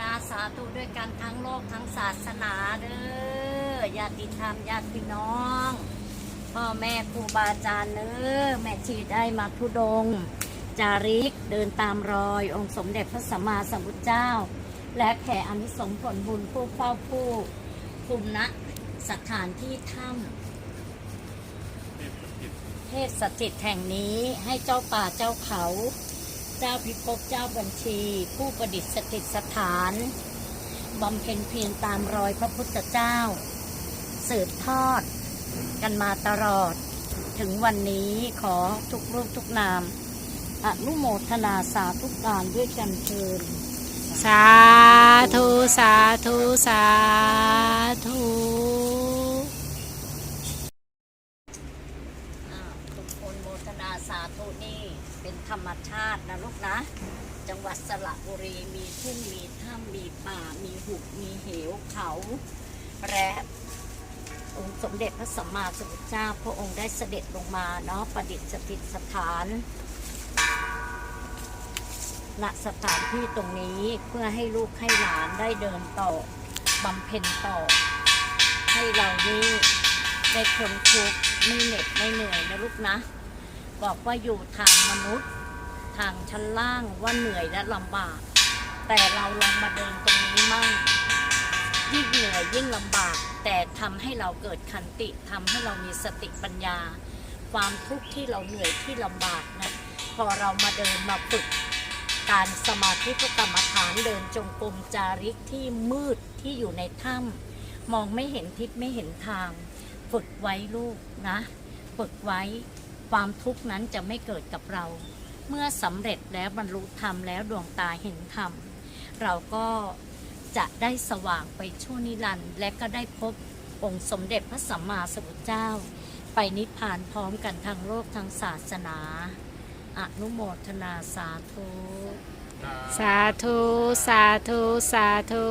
นาสาธุด้วยกันทั้งโลกทั้งศาสนาเด้อญาติธรรมญาติพี่น้อง พ่อแม่ครูบาอาจารย์เด้อแม่ชีได้มาทุดง จาริกเดินตามรอย องค์สมเด็จพระสัมมาสัมพุทธเจ้า และแผ่อานิสงส์ผลบุญผู้เฝ้าผู้ภูมิณสถานที่ถ้ำเทศสถิตแห่งนี้ให้เจ้าป่าเจ้าเขา เจ้าพิภพเจ้าบัญชี ผู้ประดิษฐสถานบำเพ็ญเพียรตามรอยพระพุทธเจ้า สืบทอด กันมาตลอด ถึงวันนี้ขอทุกรูปทุกนามอนุโมทนาสาธุการด้วยกันเชิญสาธุ สาธุ สาธุอ่าทุกคนโมทนาสาธุนี่เป็น ธรรมชาตินะลูกนะ จังหวัดสระบุรีมีทุ่งมีถ้ำมีป่า มีหุบมีเหวเขาและองค์สมเด็จพระสัมมาสัมพุทธเจ้าพระองค์ได้เสด็จลงมาเนาะประดิษฐสถานณสถานที่ตรงนี้เพื่อให้ลูกให้หลานได้เดินต่อบำเพ็ญต่อ ให้เรานี่ได้คนทุกข์ไม่เหน็ดไม่เหนื่อยนะลูกนะ บอกว่าอยู่ทางมนุษย์ ทางชั้นล่างว่าเหนื่อยและลำบาก แต่เราลองมาเดินตรงนี้มั่งยิ่งเหนื่อยยิ่งลำบาก แต่ทำให้เราเกิดขันติทำให้เรามีสติปัญญา ความทุกข์ที่เราเหนื่อยที่ลำบากนะพอเรามาเดินมาฝึกการสมาธิพกรรมฐานเดินจงกรมจาริกที่มืดที่อยู่ในถ้ำมองไม่เห็นทิศไม่เห็นทาง ฝึกไว้ลูกนะ ฝึกไว้ความทุกข์นั้นจะไม่เกิดกับเรา เมื่อสำเร็จแล้วบรรลุธรรมแล้วดวงตาเห็นธรรม เราก็จะได้สว่างไปชั่วนิรันดร์และก็ได้พบองค์สมเด็จพระสัมมาสัมพุทธเจ้า ไปนิพพานพร้อมกันทั้งโลกทั้งศาสนา อนุโมทนาสาธุสาธุ สาธุ สาธุ